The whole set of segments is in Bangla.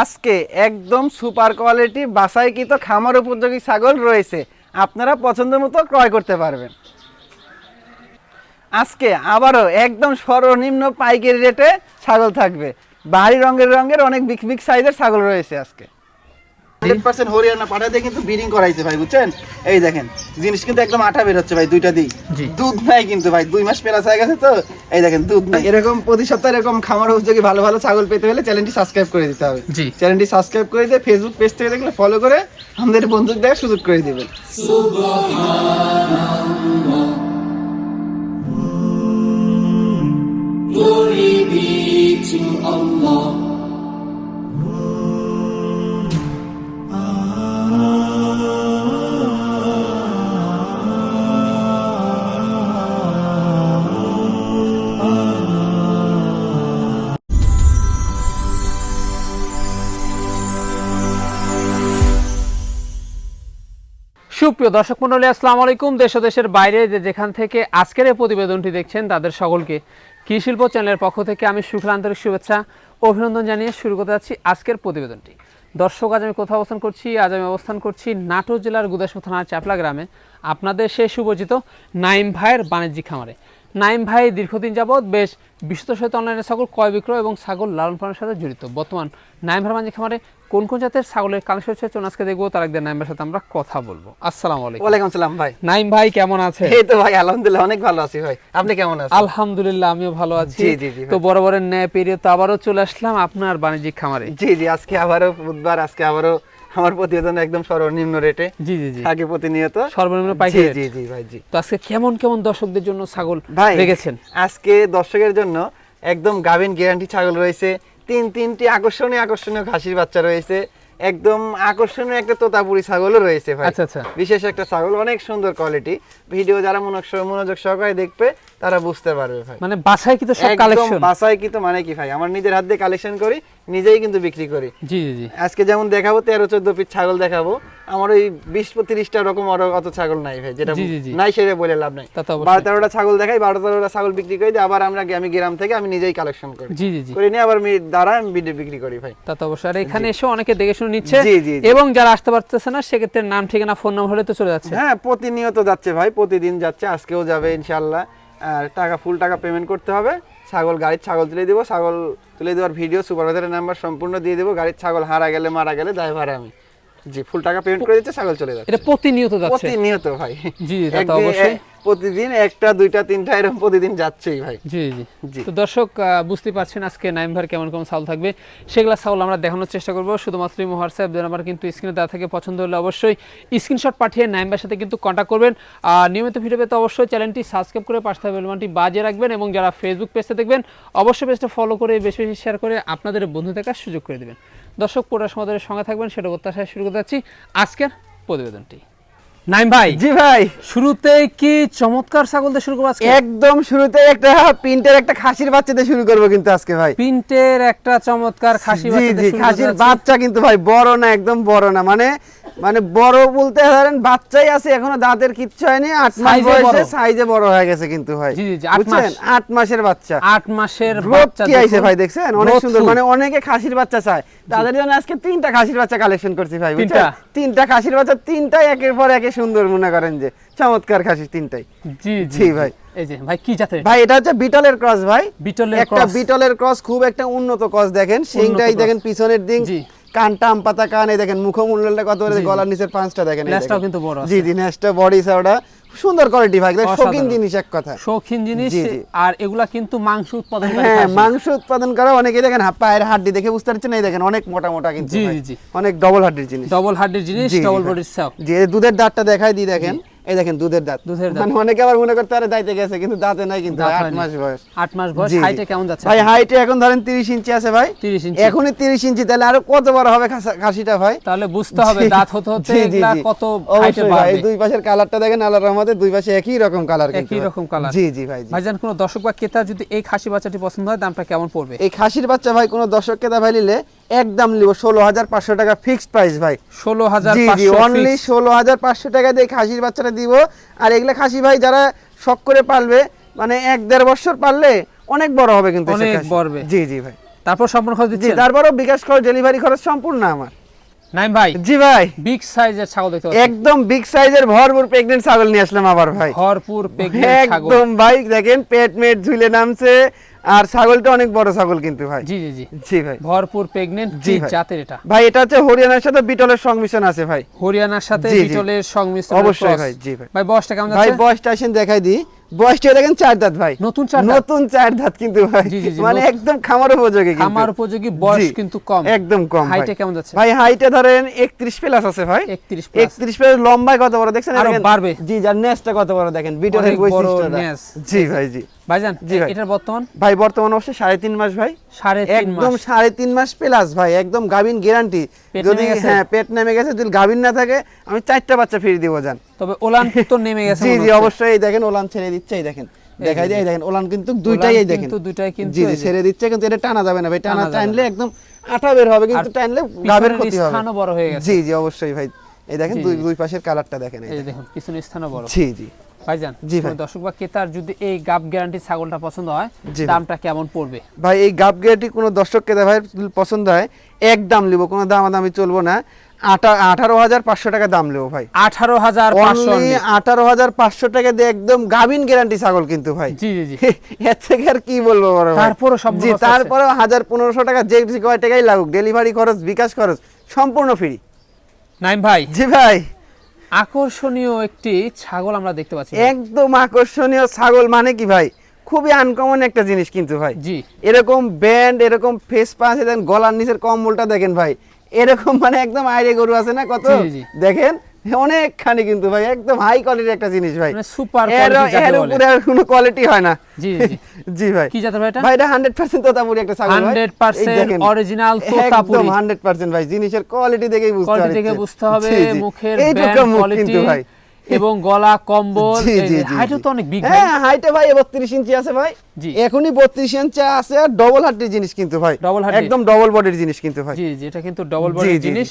আজকে একদম সুপার কোয়ালিটি বাসাইকৃত খামার উপযোগী ছাগল রয়েছে। আপনারা পছন্দ মতো ক্রয় করতে পারবেন। আজকে আবারও একদম সর্বনিম্ন পাইকারি রেটে ছাগল থাকবে। বাহারি রঙের রঙের অনেক বিগ বিগ সাইজের ছাগল রয়েছে আজকে। হান্ড্রেড পার্সেন্ট হরিয়ানা পাঠা দিয়ে কিন্তু ব্রিডিং করাইছে ভাই বুঝছেন এই দেখেন জিনিস কিন্তু একদম আঠা বের হচ্ছে ভাই দুইটা দিই জি। দুধ নাই কিন্তু ভাই দুই মাস প্লাস হয়ে গেছে তো এই দেখেন দুধ নাই এরকম প্রতি সপ্তাহে এরকম খামার উপযোগী ভালো ভালো ছাগল পেতে হলে চ্যানেলটি সাবস্ক্রাইব করে দিতে হবে জি। চ্যানেলটি সাবস্ক্রাইব করে দিয়ে ফেসবুক পেজ থেকে দেখলে ফলো করে আমাদের বন্ধুদের দেখার সুযোগ করে দিবেন Glory be to Allah. সুপ্রিয় দর্শক মন্ডলী আসসালামু আলাইকুম। দেশ দেশের বাইরে যে যেখান থেকে আজকের এই প্রতিবেদনটি দেখছেন, তাদের সকলকে কৃষি শিল্প চ্যানেলের পক্ষ থেকে আমি আন্তরিক শুভেচ্ছা, অভিনন্দন জানিয়ে শুরু করতে যাচ্ছি আজকের প্রতিবেদনটি। দর্শক, আজ আমি কোথাও অবস্থান করছি? আজ আমি অবস্থান করছি নাটোর জেলার গুদাসপুর থানার চাপলা গ্রামে। আপনাদের সেই সুপরিচিত নাইম ভাইয়ের বাণিজ্যিক খামারে। নাইম ভাই দীর্ঘদিন যাবৎ বেশ বিশুদ্ধ সহিত অনলাইনে ছাগল ক্রয় বিক্রয় এবং ছাগল লালন পালনের সাথে জড়িত। বর্তমান নাইম ভাইয়ের বাণিজ্যিক খামারে কোন কোন জাতের ছাগলের কালেকশন হচ্ছে আজকে দেখব তার একদিন নাইম সাথে আমরা কথা বলব। আসসালামু আলাইকুম। ওয়ালাইকুম সালাম ভাই। নাইম ভাই কেমন আছে এই তো ভাই আলহামদুলিল্লাহ অনেক ভালো আছি ভাই। আপনি কেমন আছেন? আলহামদুলিল্লাহ আমিও ভালো আছি। জি, জি, ভাই। তো বরাবরের ন্যায় পেরিয়ে তো আবারও চলে আসলাম আপনার বাণিজ্যিক খামারে। জি জি আজকে আবারও বুধবার আজকে আবারও আমার প্রতিবেদন একদম সর্বনিম্ন রেটে জি জি জি। আগে প্রতিনিয়ত। সর্বনিম্ন জি পাইকারি জি জি ভাই জি। তো আজকে কেমন কেমন দর্শকদের জন্য ছাগল ভাই রেখেছেন? আজকে দর্শকের জন্য একদম গাভিন গ্যারান্টি ছাগল রয়েছে। তিন তিনটি আকর্ষণীয় আকর্ষণীয় ঘাসির বাচ্চা রয়েছে। একদম আকর্ষণীয় একটা তোতাপুরি ছাগলও রয়েছে ভাই। আচ্ছা, আচ্ছা। বিশেষ একটা ছাগল অনেক সুন্দর কোয়ালিটি ভিডিও যারা মনোযোগ সহকারে দেখবে তারা বুঝতে পারবে ভাই। মানে বাসায় কিন্তু সব একদম কালেকশন বাসায় কিন্তু মানে কি ভাই? আমার নিজের হাত দিয়ে কালেকশন করি নিজেই কিন্তু বিক্রি করি। জি জি জি। আজকে যেমন দেখাবো তেরো চোদ্দ পিস ছাগল দেখাবো আমার ওই বিশ তিরিশটা রকম আরও অত ছাগল নাই ভাই যেটা। নাই সেটা বলে লাভ নাই। তা তো অবশ্যই। বারো তেরোটা ছাগল দেখাই বারো তেরোটা ছাগল বিক্রি করি আবার আমরা আমি গ্রাম থেকে আমি নিজেই কালেকশন করি। জি জি জি। করে নিয়ে আবার আমি দ্বারা আমি বিক্রি- করি ভাই। তা তো অবশ্যই। আর এখানে এসে অনেকে দেখে শুনে নিচ্ছে জি, জি, জি। এবং যারা আসতে পারতেছে না সেক্ষেত্রে নাম ঠিকানা ফোন নাম্বার হলে তো চলে যাচ্ছে। হ্যাঁ প্রতিনিয়ত যাচ্ছে ভাই প্রতিদিন যাচ্ছে আজকেও যাবে ইনশাল্লাহ আর টাকা ফুল টাকা পেমেন্ট করতে হবে। ছাগল, গাড়ির ছাগল তুলে দিব। ছাগল তুলে দেওয়ার ভিডিও সুপারভাইজারের নাম্বার সম্পূর্ণ দিয়ে দেবো। গাড়ির ছাগল হারা গেলে, মারা গেলে দায় আমি। জি ফুল টাকা পেমেন্ট করে দিচ্ছে ছাগল চলে যাচ্ছে। এটা প্রতিনিয়ত যাচ্ছে। প্রতিনিয়ত ভাই। জি, তা তো অবশ্যই। প্রতিদিন একটা দুইটা তিনটা এরকম প্রতিদিন যাচ্ছেই ভাই। জি জি। জি। তো দর্শক বুঝতে পারছেন আজকে নাইম কেমন কেমন চাউল থাকবে। সেগুলো চাউল আমরা দেখানোর চেষ্টা করব। শুধুমাত্র ইমো হোয়াটসঅ্যাপ যে নাম্বার কিন্তু স্ক্রিনে দেওয়া থেকে। পছন্দ হলে অবশ্যই স্ক্রিনশট পাঠিয়ে নাইম ভাইয়ের সাথে কিন্তু কন্ট্যাক্ট করবেন। আর নিয়মিত ভিডিও পেতে অবশ্যই চ্যানেলটি সাবস্ক্রাইব করে পাশে থাকা বেলবানটি বাজিয়ে রাখবেন এবং যারা ফেসবুক পেজে দেখবেন অবশ্যই পেজটা ফলো করে বেশি বেশি শেয়ার করে আপনাদের বন্ধু দেখার সুযোগ করে দেবেন। দর্শক পুরা সমাজের সঙ্গে থাকবেন সেটা প্রত্যাশায় শুরু করতে যাচ্ছি। আজকের প্রতিবেদনটি। নাইম ভাই জি ভাই। শুরুতে কি চমৎকার ছাগল দিয়ে শুরু করব আজকে? একদম শুরুতে একটা প্রিন্টের একটা খাসির বাচ্চা দিয়ে শুরু করব কিন্তু আজকে ভাই। প্রিন্টের একটা চমৎকার খাসি বাচ্চা দিয়ে খাসির বাচ্চা কিন্তু ভাই বড় না একদম বড় না। মানে মানে বড় বলতে ধরেন বাচ্চাই আছে এখনও দাঁতের কিচ্ছু হয়নি আট মাস বয়সে সাইজে বড় হয়ে গেছে কিন্তু ভাই। জি, জি, জি, আট বুঝছেন। আট মাসের বাচ্চা। আট মাসের বাচ্চা কি আইছে ভাই দেখছেন? অনেক সুন্দর মানে অনেকে খাসির বাচ্চা চায়। তাদের জন্য আজকে তিনটা খাসির বাচ্চা কালেকশন করছি ভাই বুঝছেন? তিনটা? তিনটা খাসির বাচ্চা তিনটাই একের পর একে সুন্দর মনে করেন যে চমৎকার খাসি তিনটাই। জি জি, ভাই। এই যে ভাই কি জাতের? ভাই এটা হচ্ছে বিটলের ক্রস ভাই। বিটলের একটা বিটলের ক্রস খুব একটা উন্নত ক্রস দেখেন। সিংটাই দেখেন পিছনের দিক। কানটা আম পাতা কান এই দেখেন মুখমূল্যটা কত জি। গলার নিচের পাঁচটা দেখেন এই কিন্তু বড় আছে। জি জি নেসটা বডি সাউডা সুন্দর কোয়ালিটি ভাই শৌখিন জিনিস এক কথা শৌখিন জিনিস। আর এগুলা কিন্তু মাংস উৎপাদন করে হ্যাঁ মাংস উৎপাদন করা অনেকে দেখেন পায়ের হাড্ডি দেখে বুঝতে পারছেন এই দেখেন অনেক মোটা মোটা কিন্তু জি। জি। অনেক ডবল হাড্ডির জিনিস ডবল হার্ডের জিনিস ডবল। বডির চাও জি দুধের দাঁতটা দেখাই দিই দেখেন এই দেখেন দুধের দাঁত। দুধের দাঁত। মানে অনেকে আবার মনে করতে পারে দাইতে গেছে কিন্তু দাঁতে নাই কিন্তু আট মাস বয়স। আট মাস বয়স। হাইটে কেমন যাচ্ছে? ভাই হাইটে এখন ধরেন তিরিশ ইঞ্চি আছে ভাই। 30 ইঞ্চি। এখনই তিরিশ ইঞ্চি তাহলে আরও কত বড় হবে খাসা- খাসিটা ভাই? তাহলে বুঝতে হবে দাঁত হতে হতে এগুলা কত হাইটে বাড়বে। দুই পাশের কালারটা দেখেন আল্লাহর রহমতে দুই পাশে একই রকম কালার কিন্তু একই রকম কালার। জি জি ভাই জি। ভাইজান কোনো দর্শক বা ক্রেতা যদি এই খাসি বাচ্চাটি পছন্দ হয় দামটা কেমন পড়বে? এই খাসির বাচ্চা ভাই কোনো দর্শক কেতা ভাই নিলে একদম নিব। ষোলো হাজার পাঁচশো টাকা ফিক্সড প্রাইস ভাই। ষোলো হাজার জি অনলি ষোলো হাজার পাঁচশো টাকা দিয়ে খাসির বাচ্চাটা দিব। আর এগুলা খাসি ভাই যারা শখ করে পালবে মানে এক দেড় বছর পাললে অনেক বড় হবে কিন্তু অনেক। জি জি ভাই। তারপর সম্পূর্ণ খরচ জি দিচ্ছেন? তারপরেও বিকাশ খরচ ডেলিভারি খরচ সম্পূর্ণ আমার। নাইম ভাই জি ভাই। বিগ সাইজের ছাগল দেখতে একদম বিগ সাইজের ভরপুর ছাগল নিয়ে আসলাম আবার ভাই। ভরপুর ছাগল। একদম ভাই দেখেন পেট মেট ঝুলে নামছে আর ছাগলটা অনেক বড় ছাগল কিন্তু ভাই। জি জি জি। জি ভাই। ভরপুর প্রেগনেন্ট জি জাতের এটা। ভাই এটা হচ্ছে হরিয়ানার সাথে বিটলের সংমিশ্রণ আছে ভাই। হরিয়ানার সাথে। বিটলের সংমিশ্রণ অবশ্যই ভাই, জি ভাই। ভাই বয়সটা কেমন আছে ভাই বয়সটা আসেন দেখাই দিই। বয়সটা দেখেন চার দাঁত ভাই। নতুন চার নতুন চার দাঁত কিন্তু ভাই। মানে একদম খামার উপযোগী খামার উপযোগী বয়স কিন্তু কম। একদম কম হাইটে কেমন যাচ্ছে? ভাই হাইটে ধরেন 31 প্লাস আছে ভাই। 31 plus। 31 প্লাস লম্বায় কত বড় দেখছেন? আরও বাড়বে। জি যার নেসটা কত বড় দেখেন? বিটলের বৈশিষ্ট্যটা। জি ভাই জি। ভাইজান জি ভাই। এটার বর্তমান? ভাই বর্তমান অবশ্যই সাড়ে তিন মাস ভাই। সাড়ে তিন একদম মাস। সাড়ে তিন মাস প্লাস ভাই। একদম গাভিন গ্যারান্টি যদি হ্যাঁ পেট নেমে গেছে যদি গাভিন না থাকে আমি চারটা বাচ্চা ফিরে দিব যান তবে ওলান তো নেমে গেছে জি জি অবশ্যই দেখেন ওলান ছেড়ে দিচ্ছে এই দেখেন। দেখাই দিয়ে দেখেন। ওলান কিন্তু দুইটাই এই দেখেন। কিন্তু দুইটাই কিন্তু জি জি ছেড়ে দিচ্ছে কিন্তু এটা টানা যাবে না ভাই টানা টানা টানলে একদম আঠা বের হবে কিন্তু টানলে গাভের ক্ষতি হবে। স্থানও বড় হয়ে গেছে। জি জি অবশ্যই ভাই। এই দেখেন দুই দুই পাশের কালারটা দেখেন এই। দেখুন। পিছনের স্থানও বড়। জি জি। ভাইজান জি ভাই। দর্শক বা ক্রেতার যদি এই গাব গ্যারান্টি ছাগলটা পছন্দ হয় দামটা কেমন পড়বে? ভাই এই গাব গেটি কোনো দর্শক কেদা ভাই পছন্দ হয় এক দাম নিব কোনো দাম দামি চলবো না। আঠারো হাজার পাঁচশো টাকা দাম নেব ভাই। আঠারো হাজার আঠারো হাজার পাঁচশো টাকা দিয়ে একদম গাভিন গ্যারান্টি ছাগল কিন্তু ভাই। জি জি এর থেকে আর কি বলব ভাই? সব জি তারপরে হাজার পনেরোশো টাকা যে যে কয় টাকাই লাগুক ডেলিভারি খরচ বিকাশ খরচ সম্পূর্ণ ফ্রি নাইম ভাই। জি ভাই। আকর্ষণীয় একটি ছাগল আমরা দেখতে পাচ্ছি। একদম আকর্ষণীয় ছাগল মানে কি ভাই? খুবই আনকমন একটা জিনিস কিন্তু ভাই। জি। এরকম ব্যান্ড এরকম ফেস পাস দেন গলার নিচের কম্বলটা দেখেন ভাই। এরকম মানে একদম আইরে গরু আছে না কত। দেখেন? অনেকখানি কিন্তু ভাই একদম হাই কোয়ালিটির একটা জিনিস ভাই। মানে super এর। উপরে আর কোনো কোয়ালিটি হয় না। জি জি জি। ভাই। কি জাতের ভাই এটা? ভাই এটা 100% তোতাপুরি একটা ছাগল ভাই। 100% এই দেখেন। original তোতাপুরি। একদম 100% ভাই জিনিসের কোয়ালিটি দেখেই বুঝতে কোয়ালিটি দেখে বুঝতে হবে। মুখের ব্যান্ড কোয়ালিটি কিন্তু ভাই। এবং গলা কম্বল হাইটও তো অনেক বিগ ভাই হ্যাঁ হাইটে ভাই 32 ইঞ্চি আছে ভাই। এখনই 32 ইঞ্চি আছে আর ডবল হার্টের জিনিস কিন্তু ভাই। একদম ডবল বডির জিনিস কিন্তু ভাই। জি জি এটা কিন্তু ডবল বডির জিনিস।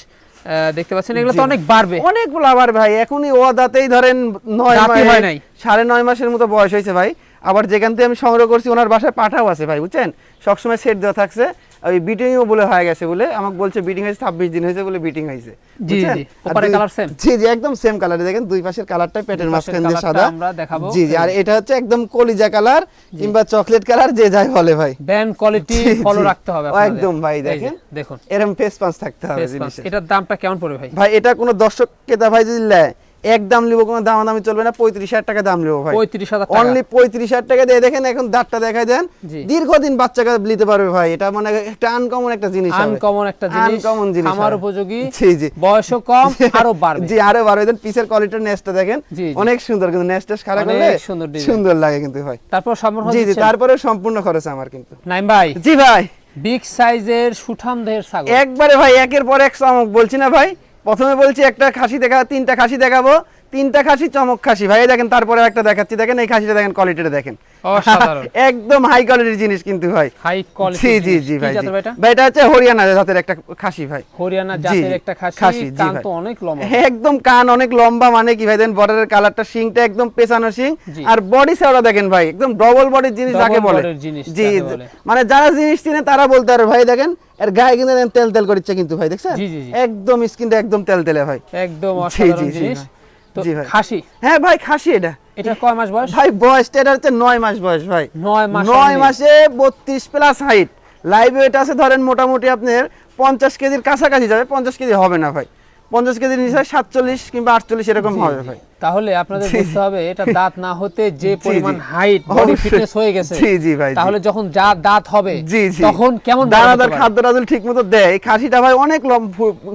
দেখতে পাচ্ছেন এগুলো তো অনেক বাড়বে। অনেক আবার ভাই এখনই ও দাঁতেই ধরেন নয় হয় নাই। সাড়ে নয় মাসের মতো বয়স হয়েছে ভাই। আবার যেখান থেকে আমি সংগ্রহ করছি ওনার বাসায় পাঠাও আছে ভাই বুঝছেন? সবসময় সেট দেওয়া থাকছে। ওই বিটিংও বলে হয়ে গেছে বলে আমাকে বলছে বিটিং হয়েছে ছাব্বিশ দিন হয়েছে বলে বিটিং হয়েছে। জি, জি। ওপারে colour same? জি জি একদম সেম কালারে দেখেন দুই পাশের কালারটাই পেটের মাঝখান দিয়ে সাদা। আমরা দেখাবো। জি জি আর এটা হচ্ছে একদম কলিজা কালার কিংবা চকলেট কালার যে যাই বলে ভাই। ব্যান্ড কোয়ালিটি ফলো রাখতে হবে একদম ভাই, দেখেন। দেখুন। এরকম ফেস পাঁচ থাকতে হবে এটার দামটা কেমন পড়বে ভাই? ভাই এটা কোনো দর্শক ক্রেতা ভাই যদি নেয় এক দাম নিবো কোনো দাম দামি চলবে না পঁয়ত্রিশ হাজার টাকা দাম নেব ভাই। পঁয়ত্রিশ হাজার অনলি পঁয়ত্রিশ হাজার টাকা দিয়ে দেখেন এখন দাঁতটা দেখা দেন। দীর্ঘদিন বাচ্চাকে নিতে পারবে ভাই এটা মানে একটা আনকমন একটা জিনিস আনকমন একটা জিনিস Uncommon জিনিস হবে। উপযোগী জি জি। বয়সও কম আরও বাড়বে। জি আরও বারো দেন পিসের কোয়ালিটির নেস্টটা দেখেন। অনেক সুন্দর কিন্তু নেস্টটা খারাপ করলে সুন্দর সুন্দর লাগে কিন্তু ভাই। তারপর সম্পূর্ণ জি জি তারপরে সম্পূর্ণ খরচ আমার কিন্তু। নাইম ভাই। জি ভাই। বিগ সাইজের সুঠাম দেহের ছাগল। একবারে ভাই একের পর এক চমক বলছি না ভাই? প্রথমে বলছি একটা খাসি দেখা তিনটা খাসি দেখাবো। তিনটা খাসি চমক খাসি। ভাই দেখেন তারপরে একটা দেখাচ্ছি। দেখেন এই খাসিটা দেখেন কোয়ালিটিটা দেখেন। একদম হাই কোয়ালিটির জিনিস কিন্তু ভাই। হাই কোয়ালিটি জি জি জি ভাই ভাই এটা হচ্ছে হরিয়ানা জাতের একটা খাসি ভাই। হরিয়ানা জাতের একটা খাসি। কান তো অনেক লম্বা। একদম কান অনেক লম্বা মানে কি ভাই দেন বর্ডারের কালারটা শিংটা একদম পেছানো শিং। আর বডি সেওটা দেখেন ভাই একদম ডবল বডির জিনিস যাকে বলে। জি মানে যারা জিনিস চিনে তারা বলতে পারে ভাই দেখেন এর গায়ে কিন্তু তেল তেল করছে কিন্তু ভাই দেখছেন? জি, জি, জি। একদম স্কিনটা একদম তেল তেলে ভাই। একদম অসাধারণ জিনিস। তো খাসি? হ্যাঁ ভাই খাসি এটা। এটা কয় মাস বয়স? ভাই বয়সটা এটা হচ্ছে নয় মাস বয়স ভাই। নয় মাস নয় মাসে বত্রিশ প্লাস হাইট লাইভ ওয়েট আছে ধরেন মোটামুটি আপনার পঞ্চাশ কেজির কাছাকাছি যাবে পঞ্চাশ কেজি হবে না ভাই। পঞ্চাশ কেজির নিচে সাতচল্লিশ কিংবা আটচল্লিশ এরকম হবে ভাই। তাহলে আপনাদের বুঝতে হবে এটা দাঁত না হতে যে পরিমাণ হাইট বডি ফিটনেস হয়ে গেছে জি, জি ভাই, তাহলে যখন যা দাঁত হবে তখন কেমন বড় দানাদার খাদ্য রাজুল ঠিক মতো দেয়। খাসিটা ভাই অনেক লম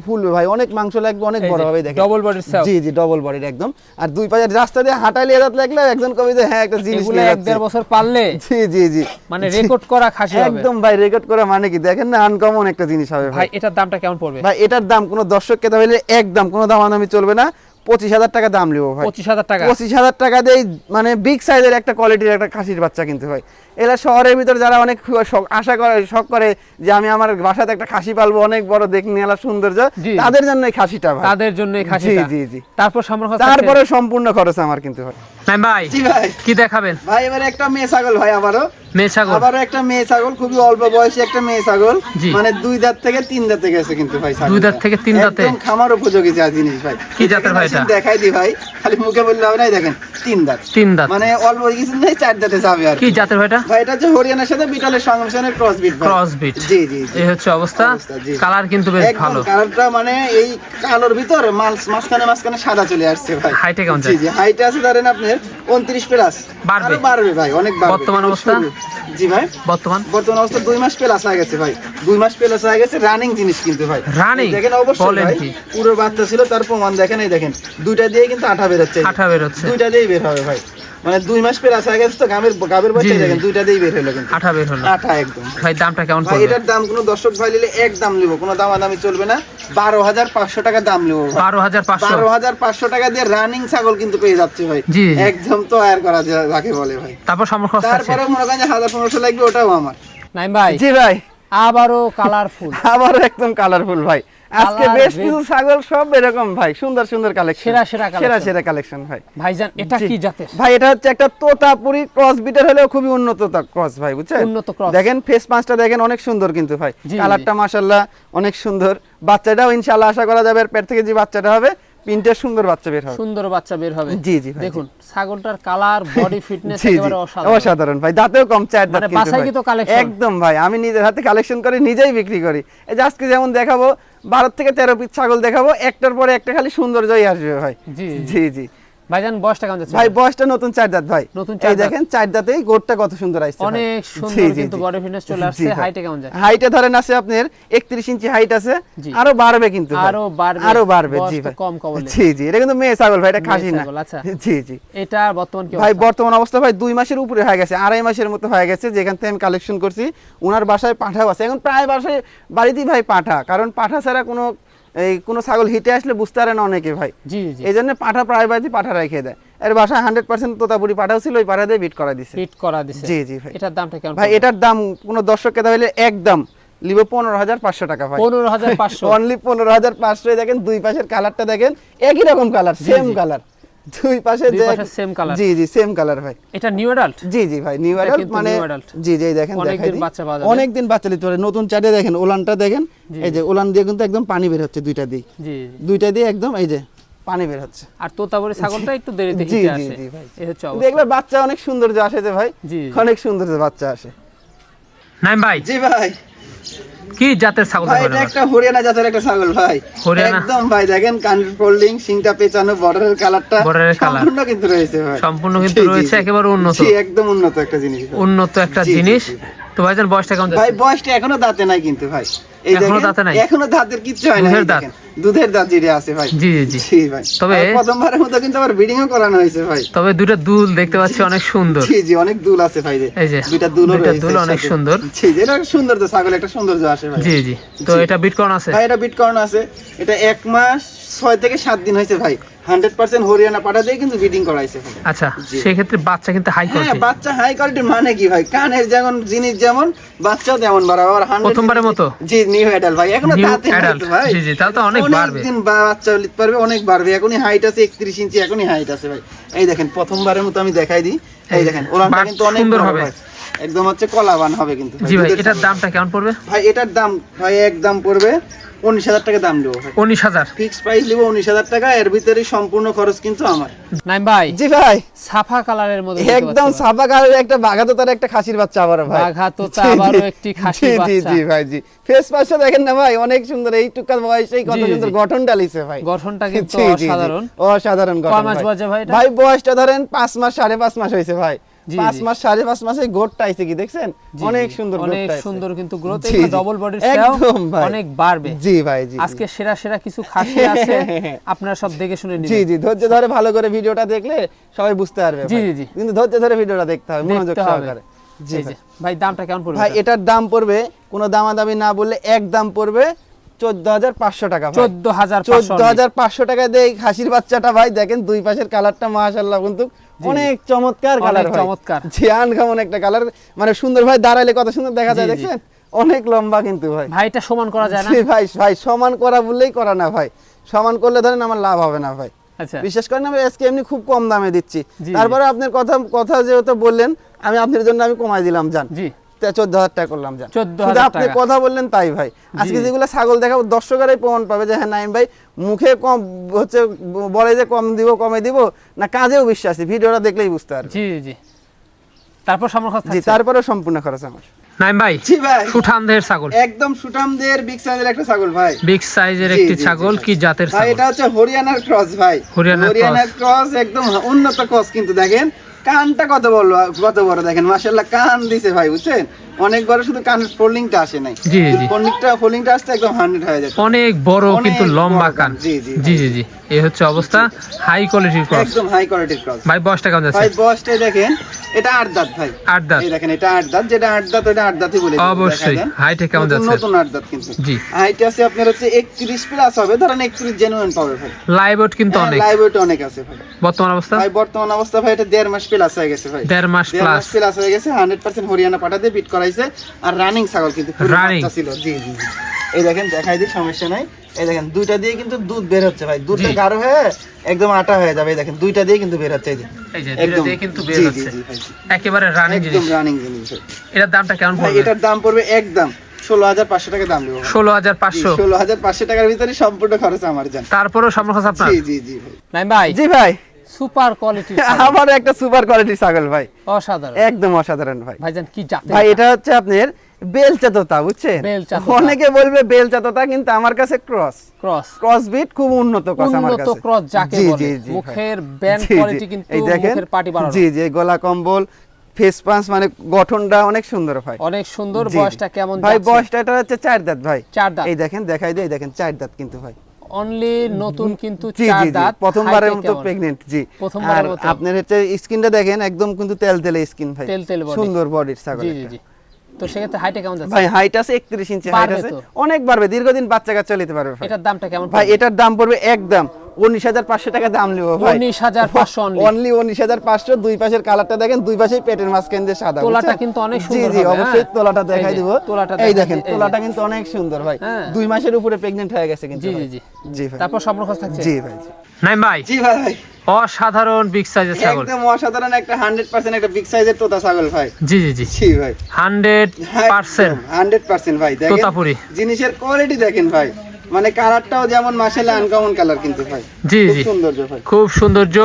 ফুলবে ভাই অনেক মাংস লাগবে অনেক বড় হবে দেখেন। body র সাপ। জি জি ডবল বডির একদম। আর দুই পাশে রাস্তা দিয়ে হাঁটাইলে এদাত লাগলে একজন কবি যে হ্যাঁ একটা জিনিস এগুলো নিয়ে এক দেড় বছর পারলে জি জি জি। মানে রেকর্ড করা খাসি হবে। একদম ভাই রেকর্ড করা মানে কি? দেখেন না আনকমন একটা জিনিস হবে ভাই। এটার দামটা কেমন পড়বে? ভাই এটার দাম কোনো দর্শককে দেওয়া হলে একদম কোনো দামাদামি চলবে না। পঁচিশ হাজার টাকা দাম নেব ভাই। পঁচিশ হাজার টাকা। পঁচিশ হাজার টাকা দিয়ে মানে বিগ সাইজের একটা কোয়ালিটির একটা খাসির বাচ্চা কিনতে ভাই এরা শহরের ভিতরে যারা অনেক আশা করে শখ করে যে আমি আমার বাসাতে একটা খাসি পালবো অনেক বড় দেখনি এলা সৌন্দর্য জি। তাদের জন্য এই খাসিটা ভাই। তাদের জন্য এই খাসিটা। জি, জি। তারপর সম্পর্ক তারপরে সম্পূর্ণ খরচ আমার কিন্তু ভাই। নাই ভাই জি ভাই। কি দেখাবেন? ভাই এবারে একটা মেয়ে ছাগল ভাই আবারও মেয়ে ছাগল। আবারও একটা মেয়ে ছাগল খুবই অল্প বয়সী একটা মেয়ে ছাগল। মানে দুই দাঁত থেকে তিন দাঁতে গেছে কিন্তু ভাই। দুই দাঁত থেকে তিন দাঁতে? একদম খামার উপযোগী যা জিনিস ভাই। কি জাতের ভাই এটা? দেখাই দি ভাই। খালি মুখে বললে হবে না দেখেন তিন দাঁত। তিন দাঁত। মানে অল্প কিছু নেই চার দাঁতে যাবে আর কি কি। জাতের ভাইটা ভাই এটা হরিয়ানার সাথে বিটলের সংমিশ্রণের ক্রস বিট ক্রস বিট জি জি জি। এই হচ্ছে অবস্থা? অবস্থা, কালার কিন্তু বেশ ভালো। কালারটা মানে এই কালোর ভিতর মাঝখানে মাঝখানে সাদা চলে আসছে ভাই। হাইটে কেমন জি জি হাইট আছে ধরেন আপনার 29 প্লাস বাড়বে? বাড়বে ভাই অনেক বাড়বে। বর্তমান অবস্থা? জি ভাই। বর্তমান? বর্তমান অবস্থা দুই মাস প্লাস হয়ে গেছে ভাই। দুই মাস প্লাস হয়ে গেছে রানিং জিনিস কিন্তু ভাই। দেখেন অবশ্যই ভাই পুরো বাচ্চা ছিল তার প্রমাণ দেখেন এই দেখেন। দুইটা দিয়ে কিন্তু আঠা বেরোচ্ছে। আঠা বের হচ্ছে দুইটা দিয়েই বের হবে ভাই। মানে দুই মাস হয়ে গেছে তো গাবের গাবের বাচ্চা। দেখেন দুইটা দিয়েই বের হলো কিন্তু। আঠা বের হলো। আঠা একদম। ভাই দামটা কেমন পড়বে? এটার দাম কোনো দর্শক ভাই নিলে এক দাম নেব কোনো দামাদামি চলবে না। বারো হাজার পাঁচশো টাকা দাম নেব বারো হাজার পাঁচশো। বারো হাজার পাঁচশো টাকা দিয়ে রানিং ছাগল কিন্তু পেয়ে যাচ্ছে ভাই। একদম তো আয়ার করা যায় যাকে বলে ভাই। তারপর সম্পর্ক আছে তারপরে মনে করেন যে হাজার পনেরোশো লাগবে ওটাও আমার। নাই ভাই জি ভাই। আবারও কালারফুল আবারও একদম কালারফুল ভাই। আজকে বেশ কিছু ছাগল সব এরকম ভাই সুন্দর সুন্দর কালেকশন সেরা সেরা কালেকশন সেরা সেরা কালেকশন ভাই। ভাইজান এটা কি জাতের? ভাই এটা হচ্ছে একটা তোতাপুরি ক্রস বিটার হলেও খুবই উন্নত ক্রস ভাই বুঝছেন? উন্নত ক্রস দেখেন ফেস পাঁচটা দেখেন অনেক সুন্দর কিন্তু ভাই। কালারটা মাশাআল্লাহ অনেক সুন্দর। বাচ্চাটাও ইনশাআল্লাহ আশা করা যাবে এর পেট থেকে যে বাচ্চাটা হবে তিনটে সুন্দর বাচ্চা বের হবে। সুন্দর বাচ্চা বের হবে। জি, জি দেখুন ছাগলটার কালার বডি ফিটনেস একেবারে অসাধারণ। অসাধারণ ভাই দাঁতেও কম চার দাঁত মানে বাসায়। কি তো কালেকশন একদম ভাই আমি নিজের হাতে কালেকশন করে নিজেই বিক্রি করি। এই যে আজকে যেমন দেখাবো বারো থেকে তেরো পিস ছাগল দেখাবো একটার পরে একটা খালি সৌন্দর্যই আসবে ভাই। জি। জি জি। ভাইজান বয়সটা কেমন যাচ্ছে? ভাই বয়সটা নতুন চার দাঁত ভাই। নতুন চার দেখেন চার দাঁতেই গোটটা কত সুন্দর আসছে অনেক সুন্দর কিন্তু বডি ফিটনেস চলে আসছে। হাইটে কেমন যায়? হাইটে ধরেন আছে আপনার একত্রিশ ইঞ্চি হাইট আছে আরও বাড়বে কিন্তু আরও বাড়বে, আরও বাড়বে জি ভাই। কম কবলে। জি জি এটা কিন্তু মেয়ে ছাগল ভাই এটা খাসি না। জি জি। এটা বর্তমান কি ভাই বর্তমান অবস্থা ভাই দুই মাসের উপরে হয়ে গেছে আড়াই মাসের মতো হয়ে গেছে যেখান থেকে আমি কালেকশন করছি ওনার বাসায় পাঠাও আছে। এখন প্রায় বাসায় বাড়িতেই ভাই পাঠা কারণ পাঠা ছাড়া কোনো এই কোনো ছাগল হিটে আসলে বুঝতে পারে না অনেকে ভাই। জি জি এই জন্য পাঠা প্রায় বাজি পাঠা রেখে দেয়। এর বাসায় হান্ড্রেড পার্সেন্ট তোতাপুরি পাঠাও ছিল ওই পাঠা দিয়ে বিট করা দিছে। বিট করা দিছে। জি, জি ভাই। এটার দামটা কেমন ভাই এটার দাম কোনো দর্শককে কেতা একদম লিবো পনেরো হাজার পাঁচশো টাকা ভাই। পনেরো হাজার পাঁচশো। অনলি পনেরো হাজার পাঁচশো দেখেন দুই পাশের কালারটা দেখেন একই রকম কালার সেম কালার দুই পাশে দুই পাশে same colour। জি জি সেম কালার ভাই। এটা নিউ অ্যাডাল্ট জি জি ভাই নিউ অ্যাডাল্ট মানে জি জি দেখেন দেখাই দিন বাচ্চা পাওয়া অনেক দিন বাচ্চা নিতে পারে। নতুন চাটে দেখেন ওলানটা দেখেন। এই যে ওলান দিয়ে কিন্তু একদম পানি বের হচ্ছে দুইটা দিয়ে। জি জি। দুইটা দিয়ে একদম এই যে পানি বের হচ্ছে। আর তোতাবরি ছাগলটা একটু দেরিতে হিটে জি, আসে। জি, ভাই। এই হচ্ছে অবস্থা। বাচ্চা অনেক সৌন্দর্য আসে যে ভাই। অনেক সৌন্দর্য বাচ্চা আসে। নাইম ভাই। জি ভাই। কি জাতের ছাগল ভাই এটা একটা হরিয়ানা জাতের একটা ছাগল ভাই। হরিয়ানা? একদম ভাই দেখেন কান ফোল্ডিং সিংটা পেঁচানো বর্ডারের কালারটা বর্ডারের কালার সম্পূর্ণ কিন্তু রয়েছে ভাই। সম্পূর্ণ কিন্তু রয়েছে একেবারে উন্নত। জি একদম উন্নত একটা জিনিস উন্নত একটা জিনিস। তো ভাইজান বয়সটা কেমন ভাই বয়সটা এখনও দাঁতে নাই কিন্তু ভাই। এখনও দেখেন, দাঁতে নাই? এখনও দাঁতের কিছু হয় না দাঁত? দুধের দাঁত যেটা আছে ভাই। জি, জি, জি। ভাই। তবে- প্রথমবারের মতো কিন্তু আবার ব্রিডিংও করানো হয়েছে ভাই। তবে দুটো দুল দেখতে পাচ্ছি অনেক সুন্দর। জি জি অনেক দুল আছে ভাই এই যে, দুইটা দুল দুল অনেক সুন্দর। জি এটা সুন্দর তো ছাগল একটা সৌন্দর্য আসে ভাই। জি জি। তো এটা আছে? ভাই এটা বিট করানো আছে। এটা এক মাস ছয় থেকে সাত দিন হয়েছে ভাই। হান্ড্রেড পার্সেন্ট হরিয়ানা পাঠা দিয়ে কিন্তু বিডিং করাইছে আচ্ছা জি। বাচ্চা কিন্তু হাই হ্যাঁ কোয়ালিটি বাচ্চা হাই কোয়ালিটির মানে কি ভাই? কানের যেমন জিনিস যেমন বাচ্চাও তেমন বাড়াবে আর 100 প্রথমবারের মতো? জি নিউ অ্যাডাল ভাই। এখনও দাঁতে নাই adult, তো ভাই। জি, জি, তাহলে তো অনেক বাড়বে। দিন বাচ্চা নিতে পারবে অনেক বাড়বে। এখনই হাইট আছে 31 ইঞ্চি এখনই হাইট আছে ভাই। এই দেখেন প্রথমবারের মতো আমি দেখাই দিই। এই দেখেন ওলানটা কিন্তু অনেক সুন্দর হবে। একদম হচ্ছে কলাবান হবে কিন্তু জি ভাই এটার দামটা কেমন পড়বে? ভাই এটার দাম ভাই এক দাম পড়বে উনিশ হাজার টাকা দাম দেবো উনিশ হাজার? ফিক্স প্রাইস নেব উনিশ হাজার টাকা এর ভিতরে সম্পূর্ণ খরচ কিন্তু আমার। নাইম ভাই জি ভাই। সাফা কালারের মধ্যে একদম। সাদা কালারের একটা একটা খাসির বাচ্চা আবার ভাই। বাঘাতোতা। আবারও একটি খাসির জি, জি জি ভাই জি। ফেস পাশটা দেখেন না ভাই অনেক সুন্দর। এই টুকার বয়সেই কত। সুন্দর গঠন ডালিছে ভাই। গঠনটা কিন্তু। অসাধারণ। অসাধারণ গঠন মাস ভাই। বয়স ভাই ভাই বয়সটা ধরেন পাঁচ মাস সাড়ে পাঁচ মাস হয়েছে ভাই। পাঁচ মাস সাড়ে পাঁচ মাসে গোটটা আইছে কি দেখছেন? অনেক সুন্দর অনেক সুন্দর কিন্তু গ্রোথ। ডবল বডির একদম অনেক বাড়বে। জি ভাই জি আজকে সেরা সেরা কিছু খাসি আছে আপনারা সব দেখে শুনে জি জি ধৈর্য ধরে ভালো করে ভিডিওটা দেখলে সবাই বুঝতে পারবে জি, জি। কিন্তু ধৈর্য ধরে ভিডিওটা দেখতে হবে মনোযোগ সহকারে। জি ভাই। দামটা কেমন পড়বে? ভাই এটার দাম পড়বে কোনো দামাদামি না বললে এক দাম পড়বে চোদ্দ হাজার পাঁচশো টাকা চোদ্দ হাজার চোদ্দ হাজার পাঁচশো টাকা দিয়ে খাসির বাচ্চাটা ভাই দেখেন দুই পাশের কালারটা মাশাল্লাহ কিন্তু অনেক চমৎকার কালার চমৎকার। জিয়ান কেমন একটা কালার মানে সুন্দর ভাই দাঁড়াইলে কত সুন্দর দেখা যায়। দেখছেন? অনেক লম্বা কিন্তু ভাই। ভাইটা সমান করা যায় না? ভাই ভাই সমান করা বললেই করা না ভাই। সমান করলে ধরেন আমার লাভ হবে না ভাই। আচ্ছা। বিশেষ করে আমি আজকে এমনি খুব কম দামে দিচ্ছি। তারপরে আপনার কথা কথা যেহেতু বললেন আমি আপনার জন্য আমি কমাই দিলাম জান। চোদ্দ হাজার টাকা করলাম জান। 14,000 শুধু আপনি কথা বললেন তাই ভাই। আজকে যেগুলো ছাগল দেখাবো দর্শকেরাই প্রমাণ পাবে যে হ্যাঁ নাইম ভাই মুখে কম হচ্ছে বলে যে কম দিব কমে দিব না কাজেও বিশ্বাসী। ভিডিওটা দেখলেই বুঝতে পারবে। জি জি তারপর সমর খরচ জি থাকছে? তারপরেও সম্পূর্ণ খরচ আমার। নাইম ভাই জি ভাই। সুঠাম দেহের ছাগল। একদম সুটামদের বিগ সাইজের একটা ছাগল ভাই। বিগ সাইজের একটি ছাগল কি জাতের ভাই এটা হচ্ছে হরিয়ানার ক্রস ভাই। হরিয়ানার হরিয়ানার ক্রস একদম উন্নত ক্রস কিন্তু দেখেন। কানটা কত বড় কত বড় দেখেন মাশাআল্লাহ কান দিছে ভাই বুঝছেন? অনেক বড় শুধু কানের ফোল্ডিংটা আসে নাই। জি, জি। ফোল্ডিংটা ফোল্ডিংটা আসতে একদম 100 হয়ে যাচ্ছে। অনেক বড় কিন্তু লম্বা কান। জি, জি, জি জি এই হচ্ছে অবস্থা। হাই কোয়ালিটির ক্রস একদম হাই কোয়ালিটির ক্রস ভাই বয়সটা কেমন যাচ্ছে? ভাই বসটাই দেখেন এটা আট দাঁত ভাই। আট দাঁত। এই দেখেন এটা আট দাঁত যেটা আট দাঁত ওটা আট দাঁতই বলে অবশ্যই। হাইটে কেমন যাচ্ছে? নতুন আট দাঁত কিন্তু। জি। হাইট আছে আপনার হচ্ছে 31 প্লাস হবে। ধরেন 31 জেনুইন পাবে ভাই। লাইভ ওয়েট কিন্তু অনেক। লাইভ ওয়েট অনেক আছে ভাই। বর্তমান অবস্থা? ভাই বর্তমান অবস্থা ভাই এটা দেড় মাস প্লাস হয়ে গেছে ভাই। দেড় মাস প্লাস প্লাস হয়ে গেছে হান্ড্রেড পার্সেন্ট হরিয়ানা পাঠা দিয়ে বিট করাইছে আর রানিং ছাগল কিন্তু। বাচ্চা ছিল। জি জি এই দেখেন দেখাই দিই সমস্যা নাই। এই দেখেন দুইটা দিয়ে কিন্তু দুধ বের হচ্ছে ভাই। দুধটা গাঢ় হয়ে একদম আটা হয়ে যাবে। এই দেখেন দুইটা দিয়ে কিন্তু বের হচ্ছে এই যে। একদম। দিয়ে কিন্তু বের হচ্ছে। একেবারে রানিং একদম রানিং জিনিস এটার দামটা কেমন পড়বে? এটার দাম পড়বে একদম ষোলো হাজার পাঁচশো টাকা দাম দেবো। ষোলো হাজার পাঁচশো। ষোলো হাজার পাঁচশো টাকার ভিতরে সম্পূর্ণ খরচ আমার জান। তারপরেও সামনে খরচ আপনার? জি জি জি ভাই। ভাই। জি ভাই। সুপার কোয়ালিটির আমারও একটা সুপার কোয়ালিটির ছাগল ভাই। অসাধারণ। একদম অসাধারণ ভাই। ভাইজান কি জাতের ভাই এটা? হচ্ছে আপনার বেলচা তোতা বুঝছেন অনেকে বলবে বেলচা তোতা কিন্তু আমার কাছে ক্রস। ক্রস। ক্রস বিট খুব উন্নত ক্রস আমার উন্নত ক্রস যাকে বলে। মুখের ব্যান্ড। কোয়ালিটি কিন্তু মুখের পাটি বাড়ানো। জি জি গলা কম্বল ফেস পাঁচ মানে গঠনটা অনেক সুন্দর ভাই। অনেক সুন্দর। বয়সটা কেমন ভাই? বয়সটা এটা হচ্ছে চার দাঁত ভাই। চার দাঁত। এই দেখেন দেখাই দিয়ে দেখেন চার দাঁত কিন্তু ভাই। অনলি নতুন কিন্তু চার দাঁত প্রথমবারের মতো প্রেগন্যান্ট জি। আর আপনার হচ্ছে স্কিনটা দেখেন একদম কিন্তু তেল তেলে স্কিন ভাই। তেলতেলে body। সুন্দর বডির ছাগল জি জি। তো সেক্ষেত্রে হাইটে কেমন যাচ্ছে? ভাই হাইট আছে একত্রিশ ইঞ্চি হাইট আছে অনেক বাড়বে দীর্ঘদিন বাচ্চা কাচ্চা নিতে পারবে। এটার দামটা কেমন ভাই এটার দাম পড়বে একদম উনিশ হাজার পাঁচশো টাকা দাম নেব ভাই। 19,500 only। অনলি উনিশ হাজার পাঁচশো দুই পাশের কালারটা দেখেন দুই পাশেই পেটের মাঝখান দিয়ে সাদা তোলাটা কিন্তু অনেক সুন্দর জি হবে, অবশ্যই হ্যাঁ। তোলাটা দেখাই দিব। তোলাটা এই দেখেন। তোলাটা কিন্তু অনেক সুন্দর ভাই। হ্যাঁ। দুই মাসের উপরে প্রেগনেন্ট হয়ে গেছে কিন্তু জি জি জি। জি ভাই। তারপর সম্পূর্ণ খরচ থাকছে? জি ভাই। জি। নাইম ভাই জি ভাই অসাধারণ বিগ সাইজের ছাগল। একদম অসাধারণ একটা হান্ড্রেড পার্সেন্ট একটা বিগ সাইজের তোতা ছাগল ভাই। জি জি জি। জি ভাই। Hundred percent. হান্ড্রেড পার্সেন্ট ভাই দেখেন? তোতাপুরি। জিনিসের কোয়ালিটি দেখেন ভাই। মানে কালারটাও যেমন মাশাআল্লাহ আনকমন কালার কিন্তু ভাই। জি, খুব জি। সৌন্দর্য ভাই। খুব সৌন্দর্য।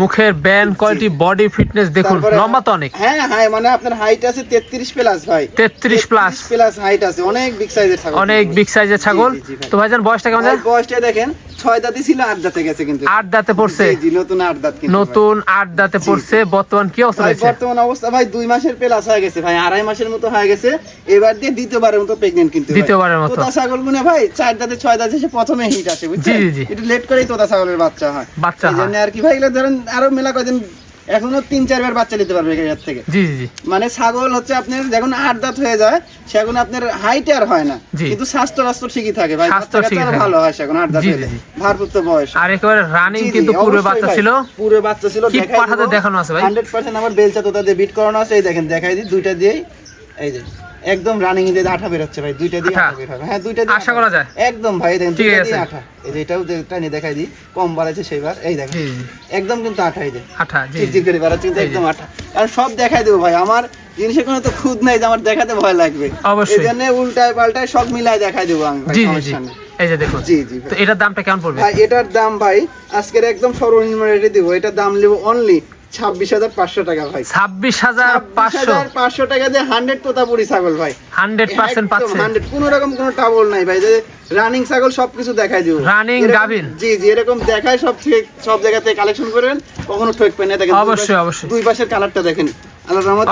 মুখের ব্যান্ড কোয়ালিটি বডি ফিটনেস দেখুন লম্বা তো অনেক। হ্যাঁ হ্যাঁ মানে আপনার হাইট আছে 33 প্লাস ভাই। 33 প্লাস প্লাস হাইট আছে অনেক বিগ সাইজের ছাগল অনেক বিগ সাইজের ছাগল। তো ভাইজান বয়সটা কেমন বয়সটা দেখেন ছয় দাঁতই ছিল আট দাঁতে গেছে কিন্তু। আট দাঁতে পড়ছে? জি, জি নতুন আট দাঁত নতুন আট দাঁতে পড়ছে বর্তমান কি অবস্থা ভাই বর্তমান অবস্থা ভাই দুই মাসের প্লাস হয়ে গেছে ভাই আড়াই মাসের মতো হয়ে গেছে। এবার দিয়ে দ্বিতীয়বারের মতো প্রেগনেন্ট কিন্তু দ্বিতীয়বারের মতো। তোতা ছাগল গুনে ভাই চার দাঁতে ছয় দাঁতে প্রথমে হিট আসে বুঝছেন। একটু লেট করেই তোতা ছাগলের বাচ্চা হয়। বাচ্চা এই জন্য আর কি ভাই এগুলো ধরেন আরও মেলা কয়দিন এখনও তিন চারবার বাচ্চা নিতে পারবে এর থেকে। জি জি মানে ছাগল হচ্ছে আপনার যখন আট দাঁত হয়ে যায় সেগুন আপনার হাইট আর হয় না। কিন্তু স্বাস্থ্য রাস্ত ঠিকই থাকে ভাই। স্বাস্থ্য। ভালো হয় সেগুন আট দাঁত জি। ভারপুত্র বয়স। আর একবার রানিং কিন্তু পুরো বাচ্চা ছিল। পুরো বাচ্চা ছিল দেখাই দেখানো আছে ভাই? 100% আমার বেলচা তোতা দিয়ে বিট করানো আছে এই দেখেন দেখাই দিই দুইটা দিয়েই। এই যে। একদম রানিং দিয়ে আঠা বের হচ্ছে ভাই দুইটা দিয়ে আঠা? বের হবে। হ্যাঁ দুইটা দিয়ে আশা করা যায়? একদম ভাই দেখেন দুইটা। দিয়ে আঠা। এই যে এটাও দে- টানিয়ে দেখাই দিই কম বাড়াইছে সেইবার এই দেখেন। একদম কিন্তু আঠা এই যে। আঠা জি। চিকচিক করে বাড়াচ্ছে কিন্তু একদম আঠা। কারণ সব দেখাই দেবো ভাই আমার জিনিসের কোনো তো খুদ নাই যে আমার দেখাতে ভয় লাগবে। অবশ্যই। এই জন্য উল্টায় পাল্টায় সব মিলাই দেখাই দেবো আমি ভাই জি জি। এই যে দেখুন। জি জি তো এটার দামটা কেমন পড়বে? ভাই এটার দাম ভাই আজকের একদম সর্বনিম্ন রেটে দিব এটার দাম নেব অনলি ছাব্বিশ হাজার পাঁচশো টাকা ভাই। ছাব্বিশ হাজার পাঁচশো? পাঁচশো টাকা দিয়ে হান্ড্রেড তোতাপুরি ছাগল ভাই। হান্ড্রেড পার্সেন্ট হান্ড্রেড কোনো রকম কোনো টাবল নাই ভাই। যে রানিং ছাগল সবকিছু দেখাই দিব। জি জি এরকম দেখায় সব সব জায়গা থেকে কালেকশন করবেন কখনো ঠকবেন না। দেখেন অবশ্যই, অবশ্যই। দুই পাশের কালারটা দেখেন।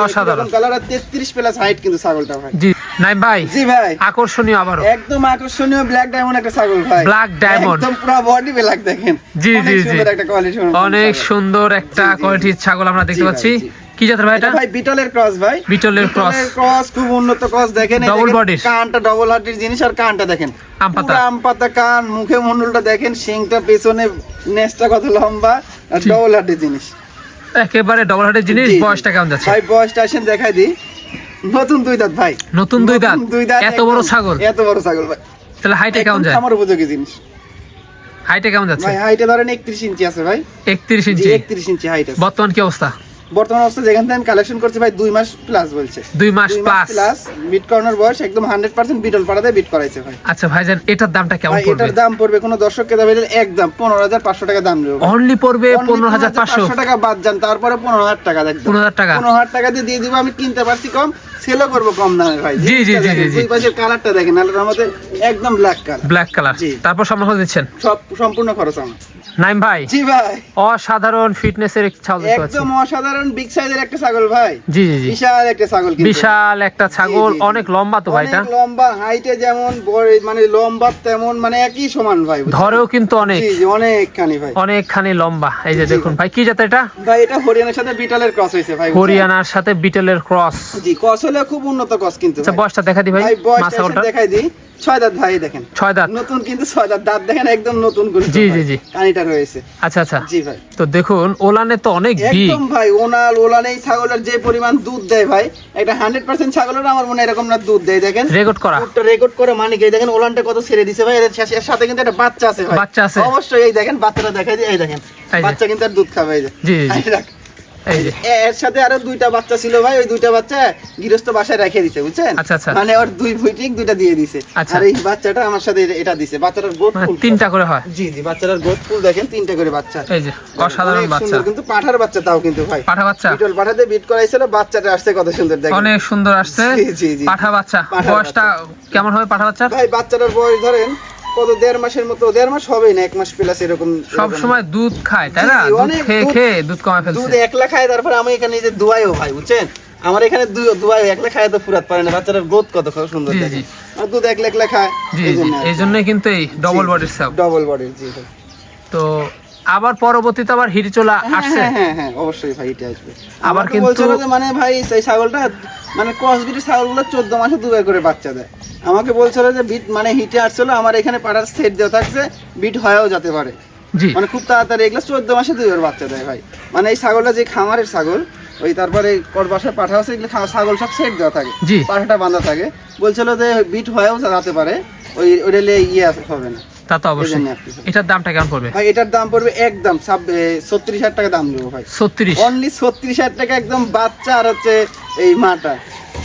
অসাধারণ। এরকম 33 প্লাস হাইট কিন্তু ছাগলটা ভাই। জি নাইম ভাই জি ভাই। আকর্ষণীয় একদম আকর্ষণীয় ব্ল্যাক ডায়মন্ড একটা ছাগল ভাই। Black diamond। একদম পুরো বডি ব্ল্যাক দেখেন। জি অনেক জি জি। সুন্দর একটা অনেক সুন্দর। কোয়ালিটির ছাগল আমরা দেখতে পাচ্ছি। কি জাতের ভাই এটা? ভাই বিটলের ক্রস ভাই। বিটলের cross। ক্রস খুব উন্নত ক্রস দেখেন। দেখেন, bodies। কানটা ডবল হার্টির জিনিস আর কানটা দেখেন। আম পাতা। পুরো আম পাতা কান মুখে মন্ডলটা দেখেন শিংটা পেছনে নেসটা কত লম্বা আর ডবল হার্টির জিনিস। একেবারে ডবল হার্টের জিনিস। বয়সটা কেমন যাচ্ছে? ভাই বয়সটা আসেন দেখাই দিই। নতুন দুই দাঁত ভাই। নতুন দুই দাঁত? দুই দাঁত এত বড় ছাগল? এত বড় ছাগল ভাই। তাহলে হাইটে কেমন যায়? আমার উপযোগী জিনিস। হাইটে কেমন যাচ্ছে? ভাই হাইটে ধরেন একত্রিশ ইঞ্চি আছে ভাই। একত্রিশ জি ইঞ্চি। একত্রিশ ইঞ্চি হাইট আছে। বর্তমান কি অবস্থা? বর্তমান অবস্থা যেখান থেকে আমি কালেকশন করছি ভাই দুই মাস প্লাস বলছে। দুই মাস প্লাস প্লাস বিট করানোর বয়স একদম হান্ড্রেড পার্সেন্ট বিটল পাড়াতে বিট করাইছে ভাই। আচ্ছা ভাইজান এটার দামটা কেমন পড়বে? এটার দাম পড়বে কোনো দাম একদম পনেরো হাজার পাঁচশো টাকা দাম নেবে অনলি পড়বে পনেরো হাজার পাঁচশো। টাকা বাদ যান তারপরে পনেরো হাজার টাকা দেখবেন। 15,000 টাকা। পনেরো হাজার টাকা দিয়ে দিয়ে দিব আমি কিনতে পারছি কম সেলও করব কম দামে ভাই। জি, জি, জি, জি। দুই পাশের কালারটা দেখেন আমাদের একদম ব্ল্যাক কালার ব্ল্যাক কালার তারপর দিচ্ছেন সব সম্পূর্ণ খরচ আমার। নাইম ভাই জি ভাই। অসাধারণ ফিটনেসের একটি ছাগল একদম অসাধারণ বিগ সাইজের একটা ছাগল ভাই। জি জি জি। বিশাল একটা ছাগল কিন্তু। বিশাল একটা ছাগল। অনেক লম্বা তো ভাইটা অনেক লম্বা হাইটে যেমন মানে লম্বা তেমন মানে একই সমান ভাই ধরেও কিন্তু অনেক। জি অনেকখানি ভাই। অনেকখানি লম্বা। এই যে দেখুন ভাই। কি জাত এটা? ভাই এটা হরিয়ানার সাথে বিটলের ক্রস হয়েছে ভাই হরিয়ানার সাথে বিটেলের ক্রস জি ক্রস হলে খুব উন্নত ক্রস কিন্তু আচ্ছা। বয়সটা দেখা দি ভাই ভাই বয়সটা দেখাই দিই ছয় দাঁত ভাই দেখেন। ছয় দাঁত? নতুন কিন্তু ছয় দাঁত। দাঁত দেখেন একদম নতুন করে জি, জি, জি। কানিটা রয়েছে। আচ্ছা আচ্ছা। জি ভাই। তো দেখুন ওলানে তো অনেক একদম ভাই ওনাল ওলান এই ছাগলের যে পরিমাণ দুধ দেয় ভাই একটা হান্ড্রেড পার্সেন্ট ছাগলের আমার মনে হয় এরকম না দুধ দেয় দেখেন। রেকর্ড করা। দুধটা রেকর্ড করে মানে কি দেখেন ওলানটা কত ছেড়ে দিছে ভাই এর সাথে কিন্তু একটা বাচ্চা আছে ভাই। বাচ্চা আছে। অবশ্যই এই দেখেন বাচ্চাটা দেখাই দিই এই দেখেন। বাচ্চা কিন্তু আর দুধ খাবে এই যে। জি, জি, এর সাথে আরও দুইটা বাচ্চা ছিল ভাই ওই দুইটা বাচ্চা গৃহস্থ বাসায় রেখে দিছে বুঝছেন? আচ্ছা, আচ্ছা। মানে ওর দুই ফুইটিং দুইটা দিয়ে দিছে। আচ্ছা। আর এই বাচ্চাটা আমার সাথে এটা- দিছে। বাচ্চাটার গোদ মানে ফুল। তিনটা করে হয়। জি জি বাচ্চাটার গোদ ফুল দেখেন তিনটা করে বাচ্চা। এই যে অসাধারণ বাচ্চা। কিন্তু পাঠার বাচ্চা তাও কিন্তু ভাই। পাঠা বাচ্চা? বিটল পাঠাতে বিট করাইছিল বাচ্চাটা আসছে কত সুন্দর দেখেন। অনেক সুন্দর আসছে। জি, জি। পাঠা বাচ্চা। বয়সটা কেমন হবে পাঠা বাচ্চা ভাই বাচ্চাটার বয়স ধরেন কত দেড় মাসের মতো দেড় মাস হবেই না এক মাস প্লাস এরকম সব সময় দুধ খায় তাই না? দুধ খেয়ে দুধ- খেয়ে দুধ কমে দুধ একলা খায় তারপরে আমি এখানে যে দুয়াইও ভাই বুঝছেন? আমার এখানে দুয়াই একলা খায় তো ফুরাত পারে না বাচ্চাটার গ্রোথ কত সুন্দর দেখে দুধ একলা একলা খায় এই জন্য কিন্তু এই ডবল বডির সাপ ডবল বডির জি তো আবার পরবর্তীতে আবার হিরিচোলা আসছে হ্যাঁ হ্যাঁ হ্যাঁ অবশ্যই ভাই এটা আসবে। আবার কিন্তু- মানে ভাই সেই ছাগলটা মানে ক্রস বিটের ছাগলগুলো চোদ্দ মাসে দুবার করে বাচ্চা দেয়। আমাকে বলছিল যে বিট মানে হিটে আসছিল আমার এখানে পাড়ার সেট দেওয়া থাকছে বিট হয়েও যেতে পারে। মানে খুব তাড়াতাড়ি এগুলো চোদ্দ মাসে দুইবার বাচ্চা দেয় ভাই। মানে এই ছাগলটা যে খামারের ছাগল ওই তারপরে ওর বাসায় পাঠা আছে এগুলো ছাগল সব সেট দেওয়া থাকে পাঠাটা বাঁধা থাকে। বলছিল যে বিট হয়েও যেতে পারে ওই ওইটা লিয়ে ইয়ে হবে না। তা তো অবশ্যই। এটার দামটা কেমন পড়বে? ভাই এটার দাম পড়বে একদম ছত্রিশ হাজার টাকা দাম দেবো ভাই। ছত্রিশ। অনলি ছত্রিশ হাজার টাকা একদম বাচ্চা আর হচ্ছে এই মাটা।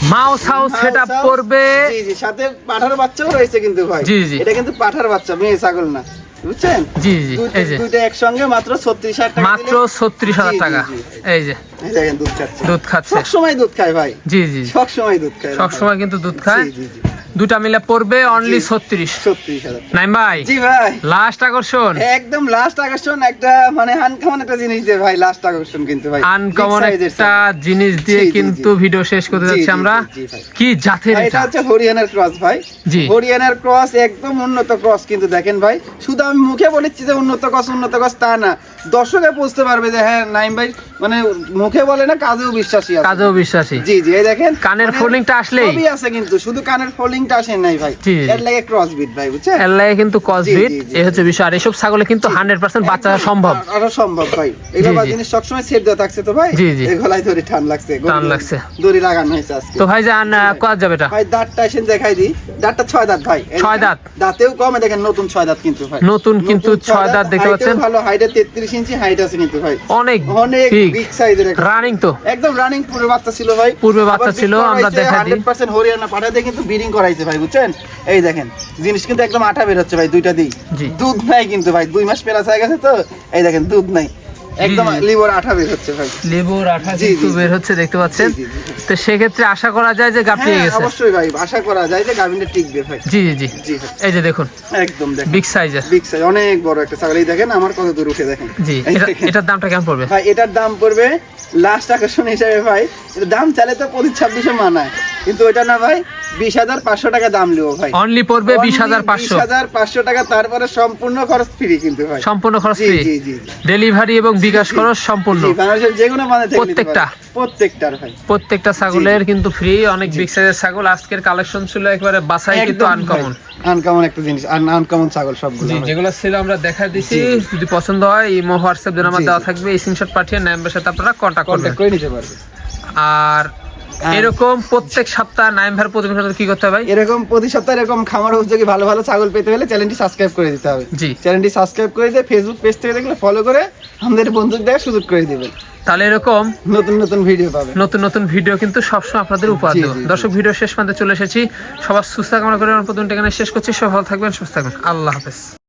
মাও সাউ সেট আপ মাউস করবে জি জি সাথে পাঠার বাচ্চাও রয়েছে কিন্তু ভাই। জি, জি। এটা কিন্তু পাঠার বাচ্চা মেয়ে ছাগল না। বুঝছেন? জি, জি, এই যে। দুইটা একসঙ্গে মাত্র ছত্রিশ হাজার টাকা মাত্র দিলে- ছত্রিশ হাজার জি, জি, টাকা। এই যে। দেখেন দুধ খাচ্ছে। দুধ খাচ্ছে। সব সময় দুধ খায় ভাই। জি জি। সব সময় দুধ খায়। সব সময় কিন্তু দুধ খায়। জি জি জি। দুটা মিলে পড়বে অনলি ছত্রিশ। নাইম ভাই জি ভাই। লাস্ট আকর্ষণ। একদম লাস্ট আকর্ষণ একটা মানে আনকমন একটা জিনিস দিয়ে ভাই লাস্ট আকর্ষণ কিন্তু ভাই। আনকমন একটা জিনিস দিয়ে কিন্তু ভিডিও শেষ করতে যাচ্ছি আমরা। কি জাতের এটা হচ্ছে হরিয়ানার ক্রস ভাই। জি। হরিয়ানার ক্রস একদম উন্নত ক্রস কিন্তু দেখেন ভাই। শুধু আমি মুখে বলেছি যে উন্নত ক্রস উন্নত ক্রস তা না। দর্শকে বুঝতে পারবে যে হ্যাঁ নাইম ভাই মানে মুখে বলে না কাজেও বিশ্বাসী কাজেও বিশ্বাসী। জি জি এই দেখেন কানের মানে foldingটা আসলেই? সবই আছে কিন্তু শুধু কানের ফোল্ডিংটা আসে নাই ভাই। জি, জি। এর লাগে ক্রস বিট ভাই বুঝছেন? এর লাগে কিন্তু কসবিট জি, জি। হচ্ছে বিষয়। আর এসব ছাগলে কিন্তু হান্ড্রেড পার্সেন্ট বাচ্চা সম্ভব। আর- সম্ভব ভাই। এগুলো জি, বা জি। জিনিস সবসময় সেট দেওয়া থাকছে তো ভাই? জি, জি। এই গলায় ধরে টান লাগছে টান লাগছে। দড়ি লাগানো হয়েছে আজকে। তো ভাই। যান কত যাবে এটা? ভাই দাঁতটা এসে দেখাই দিই। দাঁতটা ছয় দাঁত ভাই। ছয় দাঁত? দাঁতেও কমে দেখেন নতুন ছয় দাঁত কিন্তু ভাই। নতুন কিন্তু ছয় দাঁত দেখতে পাচ্ছেন। ভালো হাইটে তেত্রিশ ইঞ্চি হাইট আছে কিন্তু ভাই। অনেক অনেক বিগ সাইজের রানিং তো। একদম রানিং পূর্বে বাচ্চা ছিল ভাই। পূর্বে বাচ্চা ছিল, আমরা দেখাই দিই। 100% হরিয়ানা পাঠাতে কিন্তু ব্রিডিং করাইছে ভাই বুঝছেন? এই দেখেন জিনিস কিন্তু একদম আঠা বের হচ্ছে ভাই দুইটা দিই। দুধ নাই কিন্তু ভাই দুই মাস প্লাস হয়ে গেছে তো এই দেখেন দুধ নাই। একদম জি। আঠা বের হচ্ছে ভাই। লেবুর আঠা কিন্তু বের হচ্ছে দেখতে পাচ্ছেন? জি, জি, জি। তো সেক্ষেত্রে আশা করা যায় যে গাপটিয়ে গেছে। অবশ্যই ভাই আশা করা যায় যে গাভিনটা টিকবে ভাই। জি জি জি। জি এই যে দেখুন একদম দেখেন। বিগ সাইজের বিগ সাইজ অনেক বড় একটা ছাগল। এই দেখেন আমার কত দূর উঠে দেখেন। জি এই এটা দেখেন। এটার দামটা কেমন পড়বে? ভাই এটার দাম পড়বে লাস্ট আকর্ষণ হিসাবে ভাই দাম চালে তো পঁচিশ ছাব্বিশে মানায়। কিন্তু ওটা না ভাই বিশ হাজার পাঁচশো টাকা দাম নেব ভাই। অনলি পড়বে বিশ হাজার পাঁচশো। হাজার পাঁচশো টাকা তারপরে সম্পূর্ণ খরচ ফ্রি কিন্তু ভাই। সম্পূর্ণ খরচ ফ্রি জি, জি, জি। ডেলিভারি এবং বিকাশ খরচ সম্পূর্ণ। বাংলাদেশের যে কোনো মানে প্রত্যেকটা? প্রত্যেকটার ভাই। প্রত্যেকটা ছাগলের কিন্তু ফ্রি অনেক বিগ সাইজের ছাগল। আজকের কালেকশন ছিল একবারে বাসাই কিন্তু আনকমন আনকমন একটা জিনিস আনকমন ছাগল সবগুলো। যেগুলো ছিল আমরা দেখা দিছি যদি পছন্দ হয় ইমো হোয়াটসঅ্যাপ যে নাম্বার জি, দেওয়া। থাকবে স্ক্রিনশট পাঠিয়ে নাম্বারের সাথে আপনারা কন্ট্যাক্ট করে নিতে পারবে আর এরকম প্রত্যেক সপ্তাহ নাইম ভার প্রতিবেদন কি করতে হবে ভাই? এরকম প্রতি সপ্তাহে এরকম খামার উপযোগী ভালো ভালো ছাগল পেতে হলে চ্যানেলটি সাবস্ক্রাইব করে দিতে হবে। জি। চ্যানেলটি সাবস্ক্রাইব করে দিয়ে ফেসবুক পেজ থেকে দেখলে ফলো করে আমাদের বন্ধুদের দেখার সুযোগ করে দিবেন। তাহলে এরকম নতুন নতুন ভিডিও পাবেন। নতুন নতুন ভিডিও কিন্তু সবসময় আপনাদের উপহার দেবো। দর্শক ভিডিও শেষ পর্যন্ত চলে এসেছি। সবার সুস্থ কামনা করে আমার প্রতিদিনটা এখানে শেষ করছি। সব ভালো থাকবেন সুস্থ থাকবেন। আল্লাহ হাফেজ।